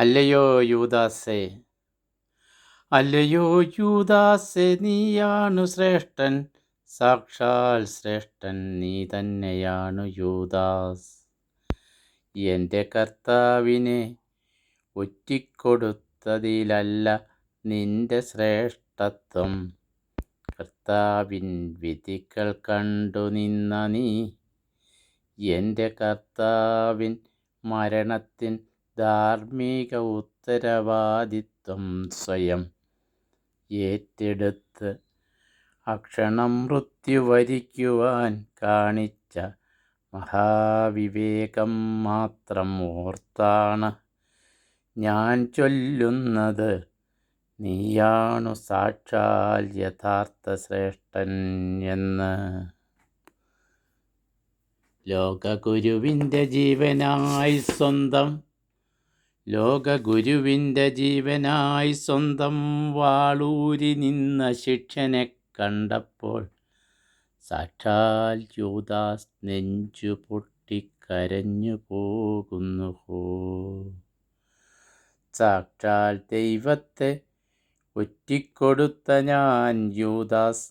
അല്ലയോ യൂദാസേ? അല്ലയോ യൂദാസേ നീയാണു ശ്രേഷ്ഠൻ. സാക്ഷാൽ ശ്രേഷ്ഠൻ നീ തന്നെയാണു യൂദാസ്. എന്റെ കർത്താവിനെ ഒറ്റിക്കൊടുത്തതിലല്ല നിന്റെ ശ്രേഷ്ഠത്വം. കർത്താവിൻ വിധികൾ കണ്ടു നിന്ന നീ എന്റെ കർത്താവിൻ മരണത്തിൻ ധാർമ്മിക ഉത്തരവാദിത്വം സ്വയം ഏറ്റെടുത്ത് അക്ഷണം മൃത്യുവരിക്കുവാൻ കാണിച്ച മഹാവിവേകം മാത്രം ഓർത്താണ് ഞാൻ ചൊല്ലുന്നത്. നീയാണു സാക്ഷാൽ യഥാർത്ഥ ശ്രേഷ്ഠൻ എന്ന്. ലോകഗുരുവിന്റെ ജീവനായി സ്വന്തം ലോകഗുരുവിന്റെ ജീവനായി സ്വന്തം വാളൂരി നിന്ന ശിക്ഷനെ കണ്ടപ്പോൾ സാക്ഷാൽ യൂദാസ് നെഞ്ചു പൊട്ടിക്കരഞ്ഞു പോകുന്നു ഹോ. സാക്ഷാൽ ദൈവത്തെ ഒറ്റിക്കൊടുത്ത ഞാൻ യൂദാസ്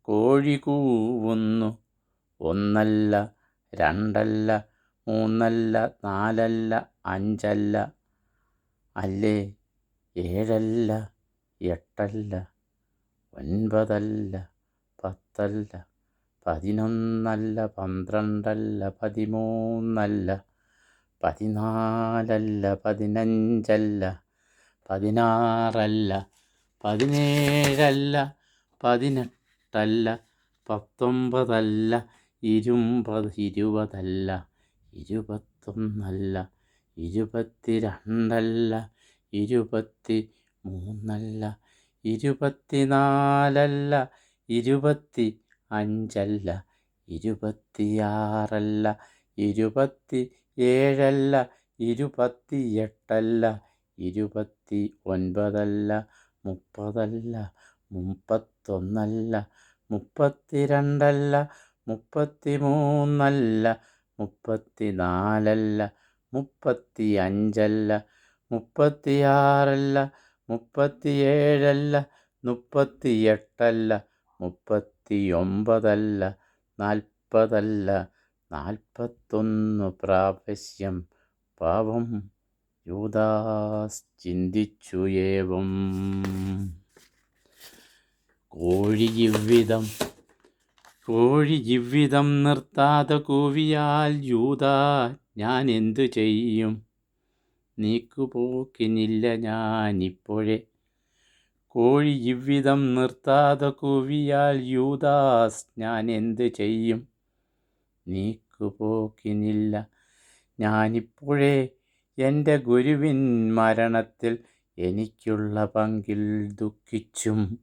കോഴി കൂവുന്നു. ഒന്നല്ല രണ്ടല്ല മൂന്നല്ല നാലല്ല അഞ്ചല്ല അല്ലേ? ഏഴല്ല എട്ടല്ല ഒൻപതല്ല പത്തല്ല പതിനൊന്നല്ല പന്ത്രണ്ടല്ല പതിമൂന്നല്ല പതിനാലല്ല പതിനഞ്ചല്ല പതിനാറല്ല പതിനേഴല്ല പതിനെട്ടല്ല പത്തൊമ്പതല്ല ഇരുപത് ഇരുപതല്ല. ഇരുപത്തൊന്നല്ല ഇരുപത്തി രണ്ടല്ല ഇരുപത്തി മൂന്നല്ല ഇരുപത്തിനാലല്ല ഇരുപത്തി അഞ്ചല്ല ഇരുപത്തിയാറല്ല ഇരുപത്തി ഏഴല്ല ഇരുപത്തി എട്ടല്ല ഇരുപത്തി ഒൻപതല്ല മുപ്പതല്ല മുപ്പത്തൊന്നല്ല മുപ്പത്തിരണ്ടല്ല മുപ്പത്തി മൂന്നല്ല മുപ്പത്തി നാലല്ല മുപ്പത്തി അഞ്ചല്ല മുപ്പത്തിയാറല്ല മുപ്പത്തിയേഴല്ല മുപ്പത്തി ഒമ്പതല്ല നാൽപ്പതല്ല നാൽപ്പത്തൊന്ന് പ്രാവശ്യം പാപം യൂദാസ് ചിന്തിച്ചു ഏവം. കോഴി ജീവിതം കോഴി ജീവിതം നിർത്താതെ കൂവിയാൽ യൂതാ ഞാൻ എന്തു ചെയ്യും? നീക്കുപോക്കിനില്ല ഞാനിപ്പോഴേ. കോഴി ജീവിതം നിർത്താതെ കൂവിയാൽ യൂദാസ് ഞാൻ എന്തു ചെയ്യും? നീക്കുപോക്കിനില്ല ഞാനിപ്പോഴേ. എന്റെ ഗുരുവിൻ മരണത്തിൽ എനിക്കുള്ള പങ്കിൽ ദുഃഖിച്ചും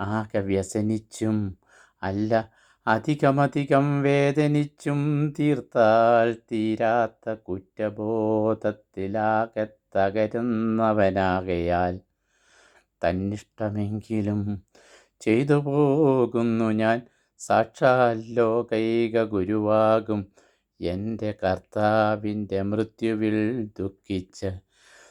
ആകെ വ്യസനിച്ചും അല്ല അധികമധികം വേദനിച്ചും തീർത്താൽ തീരാത്ത കുറ്റബോധത്തിലാകെ തകരുന്നവനാകയാൽ തന്നിഷ്ടമെങ്കിലും ചെയ്തു പോകുന്നു ഞാൻ. സാക്ഷാൽ ലോകൈക ഗുരുവാകും എന്റെ കർത്താവിന്റെ മൃത്യുവിൽ ദുഃഖിച്ച്.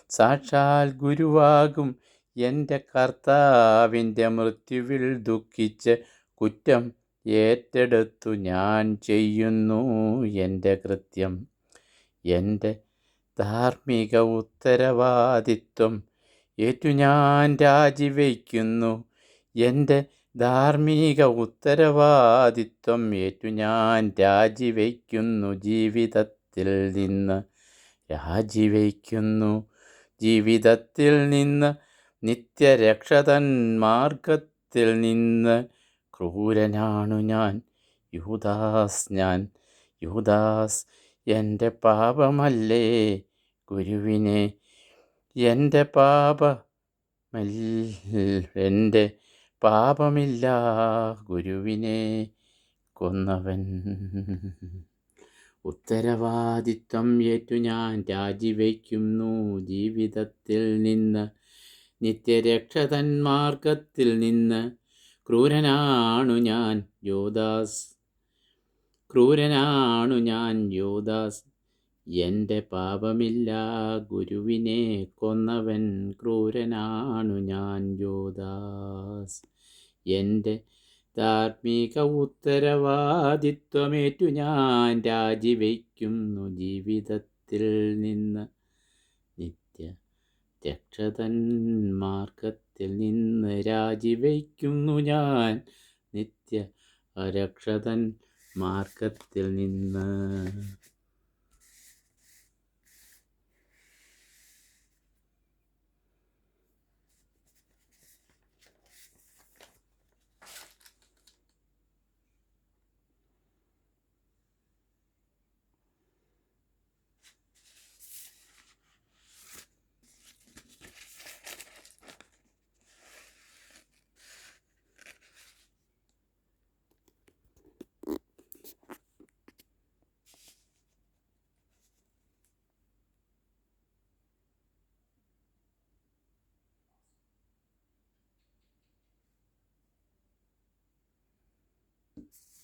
സാക്ഷാൽ ഗുരുവാകും എന്റെ കർത്താവിന്റെ മൃത്യുവിൽ ദുഃഖിച്ച്. കുറ്റം ഏറ്റെടുത്തു ഞാൻ ചെയ്യുന്നു എന്റെ കൃത്യം. എന്റെ ധാർമ്മിക ഉത്തരവാദിത്വം ഏറ്റു ഞാൻ രാജിവയ്ക്കുന്നു. എന്റെ ധാർമ്മിക ഉത്തരവാദിത്വം ഏറ്റു ഞാൻ രാജിവയ്ക്കുന്നു ജീവിതത്തിൽ നിന്ന്. രാജിവയ്ക്കുന്നു ജീവിതത്തിൽ നിന്ന്. നിത്യരക്ഷതൻ മാർഗത്തിൽ നിന്ന്. ക്രൂരനാണു ഞാൻ. യൂദാസ് ഞാൻ. യൂദാസ് എന്റെ പാപമല്ലേ ഗുരുവിനെ? എന്റെ പാപമല്ല എന്റെ പാപമില്ല ഗുരുവിനെ കൊന്നവൻ. ഉത്തരവാദിത്വം ഏറ്റു ഞാൻ രാജിവയ്ക്കുന്നു ജീവിതത്തിൽ നിന്ന്. നിത്യരക്ഷതൻ മാർഗത്തിൽ നിന്ന് ക്രൂരനാണു ഞാൻ യോദാസ് ക്രൂരനാണു ഞാൻ യോദാസ് എന്റെ പാപമില്ല ഗുരുവിനെ കൊന്നവൻ ക്രൂരനാണു ഞാൻ യോദാസ് എന്റെ ധാർമ്മിക ഉത്തരവാദിത്വമേറ്റു ഞാൻ രാജിവയ്ക്കുന്നു ജീവിതത്തിൽ നിന്ന്. നിത്യ രക്ഷതൻ നിന്ന് രാജിവയ്ക്കുന്നു ഞാൻ. നിത്യ അരക്ഷതൻ മാർഗത്തിൽ നിന്ന് presence.